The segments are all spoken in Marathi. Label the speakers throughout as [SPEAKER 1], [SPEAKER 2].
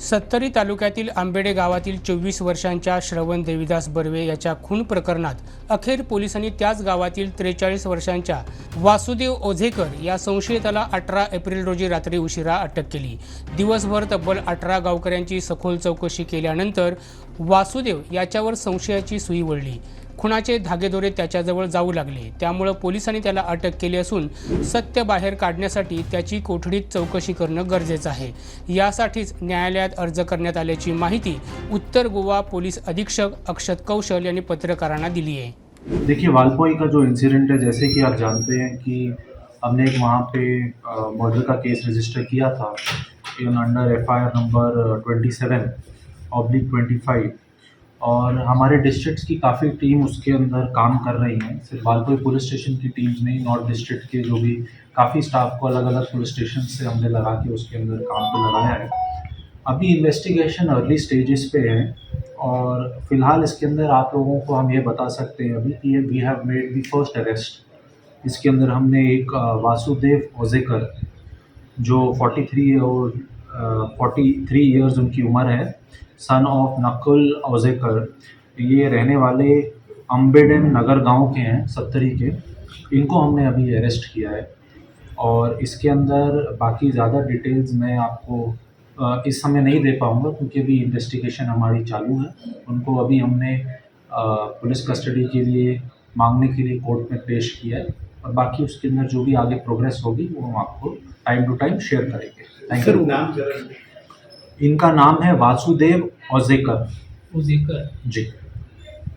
[SPEAKER 1] सत्तरी तालुक्यातील आंबेडे गावातील चोवीस वर्षांच्या श्रवण देविदास बर्वे याच्या खून प्रकरणात अखेर पोलिसांनी त्याच गावातील त्रेचाळीस वर्षांच्या वासुदेव ओझेकर या संशयिताला अठरा एप्रिल रोजी रात्री उशिरा अटक केली. दिवसभर तब्बल अठरा गावकऱ्यांची सखोल चौकशी केल्यानंतर वासुदेव याच्यावर संशयाची सुई वळली. खुनाचे धागेदोरे त्याच्याजवळ जाऊ लागले. त्यामुळं पोलिसांनी त्याला अटक केली असून सत्य बाहेर काढण्यासाठी त्याची कोठडीत चौकशी करणं गरजेचं आहे. यासाठीच न्यायालयात अर्ज करण्यात आल्याची माहिती उत्तर गोवा पोलीस अधीक्षक अक्षत कौशल यांनी पत्रकारांना दिली आहे.
[SPEAKER 2] देखिए वालपोई का जो इंसिडेंट है जैसे कि आप जानते हैं कि हमने एक वहाँ पे मर्डर का केस रजिस्टर किया था in under F I R number twenty seven oblique twenty five और हमारे डिस्ट्रिक्ट्स की काफ़ी टीम उसके अंदर काम कर रही हैं। सिर्फ़ वालपोई पुलिस स्टेशन की टीम्स नहीं नॉर्थ डिस्ट्रिक्ट के जो भी काफ़ी स्टाफ को अलग अलग पुलिस स्टेशन से हमने लगा के उसके अंदर काम पे लगाया है। अभी इन्वेस्टिगेशन अर्ली स्टेजेस पे है और फ़िलहाल इसके अंदर आप लोगों को हम ये बता सकते हैं अभी कि we have made the first arrest इसके अंदर हमने एक वासुदेव ओजेकर जो 43 थ्री और फोर्टी थ्री ईयर्स उनकी उम्र है। सन ऑफ़ नकुल ओजेकर ये रहने वाले अम्बेडन नगर गाँव के हैं सत्तरी के। इनको हमने अभी अरेस्ट किया है। और इसके अंदर बाकी ज़्यादा डिटेल्स मैं आपको इस समय नहीं दे पाऊँगा, क्योंकि अभी इन्वेस्टिगेशन हमारी चालू है। उनको अभी हमने पुलिस कस्टडी के लिए, मांगने के लिए कोर्ट में पेश किया है। और बाकी उसके अंदर जो भी आगे प्रोग्रेस होगी, वो हम आपको टाइम टू टाइम शेयर करेंगे। थैंक यू
[SPEAKER 3] नाम
[SPEAKER 2] इनका नाम है वासुदेव ओजेकर जी।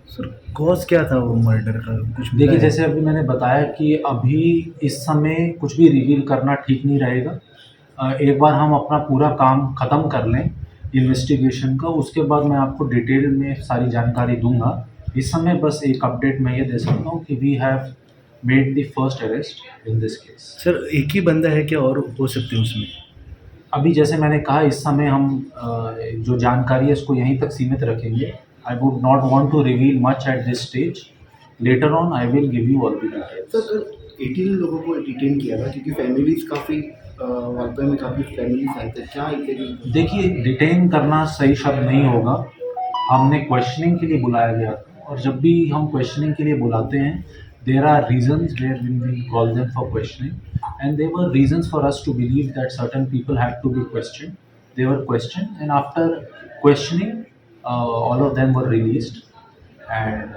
[SPEAKER 3] सर कॉज क्या था वो मर्डर का? कुछ
[SPEAKER 2] देखिए जैसे अभी मैंने बताया कि अभी इस समय कुछ भी रिवील करना ठीक नहीं रहेगा। एक बार हम अपना पूरा काम ख़त्म कर लें इन्वेस्टिगेशन का उसके बाद मैं आपको डिटेल में सारी जानकारी दूँगा। इस समय बस एक अपडेट मैं ये दे सकता हूँ कि we have made the first arrest in this case
[SPEAKER 3] sir एक ही बंदा है क्या और हो सकते हैं उसमें?
[SPEAKER 2] अभी जैसे मैंने कहा इस समय हम जो जानकारी है उसको यहीं तक सीमित रखेंगे। I would not want to reveal much at this stage later on I will give you all the details
[SPEAKER 4] sir eighteen लोगों को डिटेन किया था क्योंकि फैमिलीज़ काफ़ी वाकई में काफ़ी फैमिलीज़ आए थे। क्या
[SPEAKER 2] देखिए डिटेन करना सही शब्द नहीं होगा। हमने क्वेश्चनिंग के लिए बुलाया गया था। और जब भी हम क्वेश्चनिंग के लिए बुलाते हैं there are reasons where when we call them for questioning and there were reasons for us to believe that certain people have to be question they were question and after questioning all of them were released and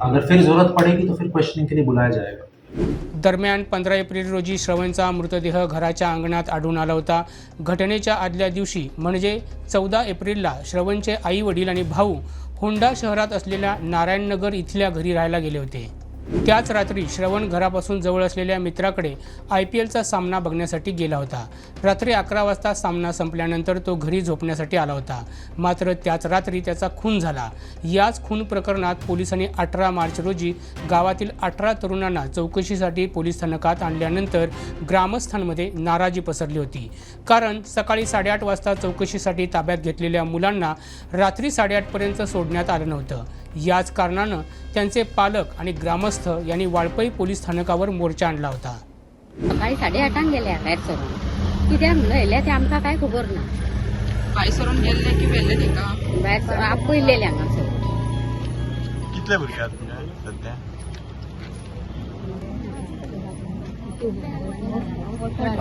[SPEAKER 2] अगर फिर ज़रूरत पड़ेगी तो फिर क्वेश्चनिंग के लिए बुलाया जाएगा।
[SPEAKER 1] दरम्यान पंधरा एप्रिल रोजी श्रवणचा मृतदेह घराच्या अंगणात आढळून आला होता. घटनेच्या आदल्या दिवशी म्हणजे चौदा एप्रिलला श्रवणचे आई वडील आणि भाऊ होंडा शहरात असलेल्या नारायणनगर इथल्या घरी राहायला गेले होते. त्याच रात्री श्रवण घरापासून जवळ असलेल्या मित्राकडे आय पी एलचा सामना बघण्यासाठी गेला होता. रात्री अकरा वाजता सामना संपल्यानंतर तो घरी झोपण्यासाठी आला होता. मात्र त्याच रात्री त्याचा खून झाला. याच खून प्रकरणात पोलिसांनी अठरा मार्च रोजी गावातील अठरा तरुणांना चौकशीसाठी पोलीस स्थानकात आणल्यानंतर ग्रामस्थांमध्ये नाराजी पसरली होती. कारण सकाळी साडेआठ वाजता चौकशीसाठी ताब्यात घेतलेल्या मुलांना रात्री साडेआठपर्यंत सोडण्यात आलं नव्हतं. याच कारणानं त्यांचे पालक आणि ग्रामस्थ यांनी वाळपई पोलीस स्थानकावर मोर्चा आणला होता.
[SPEAKER 5] सकाळी साडेआठांक गेल्या भायर सरून कित्याक म्हणून येयल्या ते आमकां कांय खबर ना
[SPEAKER 6] भाई सरून गेल्ले की व्हेल्ले तिका
[SPEAKER 5] भायर सरून आपयलेले हांगासर
[SPEAKER 7] कितले भुरगे आहात तुमचे सध्या?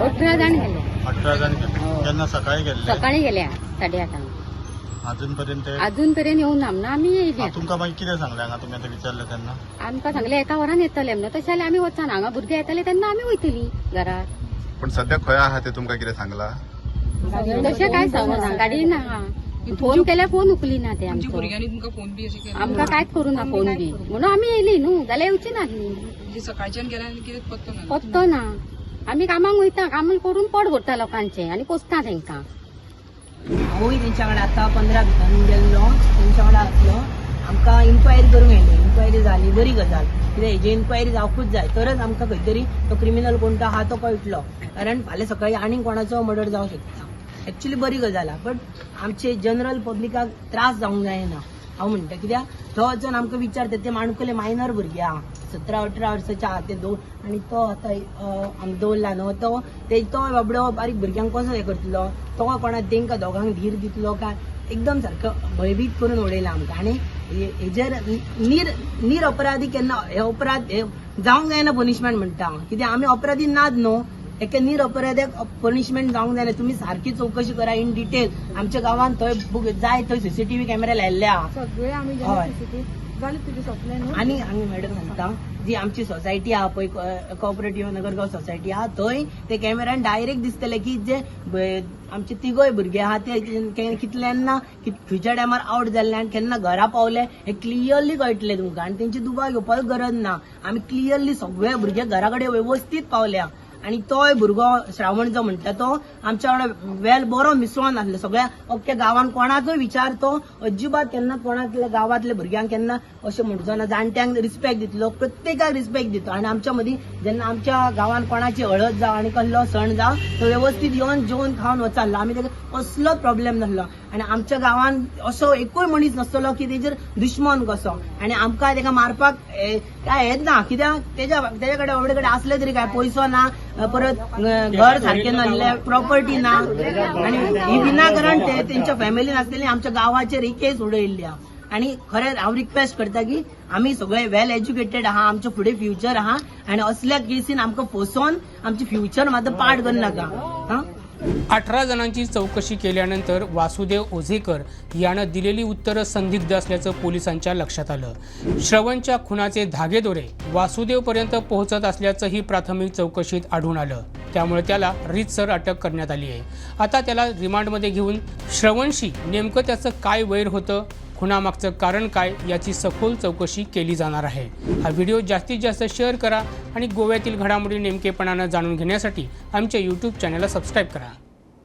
[SPEAKER 5] अठरा जाण गेले.
[SPEAKER 7] अठरा जाण गेले. केन्ना सकाळी गेल्ले?
[SPEAKER 5] सकाळी गेल्या साडेआठांक
[SPEAKER 7] अजून पर्यंत
[SPEAKER 5] अजून पर्यंत येऊन ना म्हणून आमी येयल्या
[SPEAKER 7] तुमकां मागीर कितें सांगलें हांगा तुमी आतां विचारलें तेन्ना
[SPEAKER 5] आमकां सांगले एका वरान येतले म्हणून तशें जाल्यार आमी वचना हांगा भुरगे येतले तेन्ना आमी वयतली घरात
[SPEAKER 8] पण सध्या खंय आहा ते तुमकां कितें सांगला?
[SPEAKER 5] तशें काय सांगना गाडी ना फोन केल्यार फोन उखली ना ते
[SPEAKER 6] तुमच्या
[SPEAKER 5] आमचो.
[SPEAKER 6] भुरग्यांनी तुमकां फोन बी अशें केलो.
[SPEAKER 5] आमकां कांयच करूं ना फोन बी. म्हणून आमी येयली न्हू जाल्यार येवची नासली
[SPEAKER 6] म्हणजे सकाळच्यान गेल्या ना?
[SPEAKER 5] पत्तो ना. आमी कामाक वयता काम करून पोट भरता लोकांचे आनी पोसता तांकां
[SPEAKER 9] हांवूय तेंच्या वांगडा आतां पंदरा भितर गेल्लो तेंच्या वांगडा आसलो आमकां इन्क्वायरी करूंक येयली. इन्क्वायरी जाली बरी गजाल. कित्याक हेजी इन्क्वायरी जावंकूच जाय. तरच आमकां खंय तरी तो क्रिमिनल कोण तो आहा तो कळटलो. कारण फाल्यां सकाळीं आनीक कोणाचो मर्डर जावंक शकता. एक्चुली बरी गजाल आहा. बट आमचे जनरल पब्लिकाक त्रास जावंक जायना. हांव म्हणटा कित्याक तो वचून आमकां विचारता ते माणकुले मायनर भुरगे आहा सतरा अठरा वर्साचे आहा ते दोन आनी तो आतां आमी दवरला न्हू तो ते तो बाबडो बारीक भुरग्यांक कसो हें करतलो? तो कोणाक तेंकां दोगांक धीर दितलो काय एकदम सारको भयभीत करून उडयला आमकां. आनी हेजेर नीर नीर अपराधी केन्ना हे अपराध हे जावंक जायना पनिशमेंट म्हणटा. हांव कित्याक आमी अपराधी नाद न्हू. एका नीर अपराध्याक पनिशमेंट जावंक जायना. तुमी सारकी चौकशी करा इन डिटेल आमच्या गांवांत थंय जाय थंय सीसीटीव्ही कॅमेरा लायल्ले आहा
[SPEAKER 6] सगळे आम्ही
[SPEAKER 9] हय.
[SPEAKER 6] जाले तुझे
[SPEAKER 9] आणि आम्ही मॅडम सांगता जी आमची सोसायटी आहा पळय कॉपरेटिव्ह नगरगाव सोसायटी आहा थंय ते कॅमेरान डायरेक्ट दिसतले की जे आमचे तिगोय भुरगे आहा ते के- कितल्यांना खंयच्या टायमार आउट जाल्ले आनी केन्ना घरा पावले हे क्लियरली कळटले तुमकां. आनी तेंची दुबाव घेवपाक गरज ना. आमी क्लियरली सगळे भुरगे घरा कडेन वेवस्थीत पावल्या. आणि तोय भुरगो श्रावण जो म्हणटा तो आमच्या वांगडा वेल बरो मिसळून आसलो. सगळ्या अख्ख्या गांवान कोणाचोय विचार तो अजिबात केन्ना कोणातल्या गांवांतल्या भुरग्यांक केन्ना अशें म्हणचो ना जाणट्यांक रिस्पेक्ट दितलो प्रत्येकाक रिस्पेक्ट दितो. आणि आमच्या मदीं जेन्ना आमच्या गांवान कोणाची हळद जावं आणि कसलो सण जावं तो वेवस्थीत येवन जेवन खावन वचाल्लो आमी ताका कसलोच प्रॉब्लेम नासलो. आणि आमच्या गांवान असो एकूय मनीस नासतलो की तेजेर दुश्मन कसो. आणि आमकां तेका मारपाक काय हेच ना कित्याक? तेज्या तेजे कडेन बाबडे कडेन असले तरी काय पयसो ना परत घर सारकें नासले प्रॉपर्टी ना. आणि ही विनाकारण ते तेंच्या फॅमिलीन आसलेली आमच्या गांवाचेर ही केस उडयल्ली आहा आणि खरेंच हांव रिक्वेस्ट करता की आमी सगळे वेल एज्युकेटेड आहा आमचे फुडें फ्युचर आहा आणि असल्या केसीन आमकां फसोवन आमचे फ्युचर मात्र पाड करनाका हां?
[SPEAKER 1] अठरा जणांची चौकशी केल्यानंतर वासुदेव ओझेकर यानं दिलेली उत्तरं संदिग्ध असल्याचं पोलिसांच्या लक्षात आलं. श्रवणच्या खुनाचे धागेदोरे वासुदेवपर्यंत पोहोचत असल्याचंही प्राथमिक चौकशीत आढळून आलं. त्यामुळे त्याला रीतसर अटक करण्यात आली आहे. आता त्याला रिमांडमध्ये घेऊन श्रवणशी नेमकं त्याचं काय वैर होतं? खुनामागचं कारण काय याची सखोल चौकशी केली जाणार आहे. हा व्हिडिओ जास्तीत जास्त शेअर करा आणि गोव्यातील घडामोडी नेमकेपणानं जाणून घेण्यासाठी आमच्या यूट्यूब चॅनलला सबस्क्राईब करा.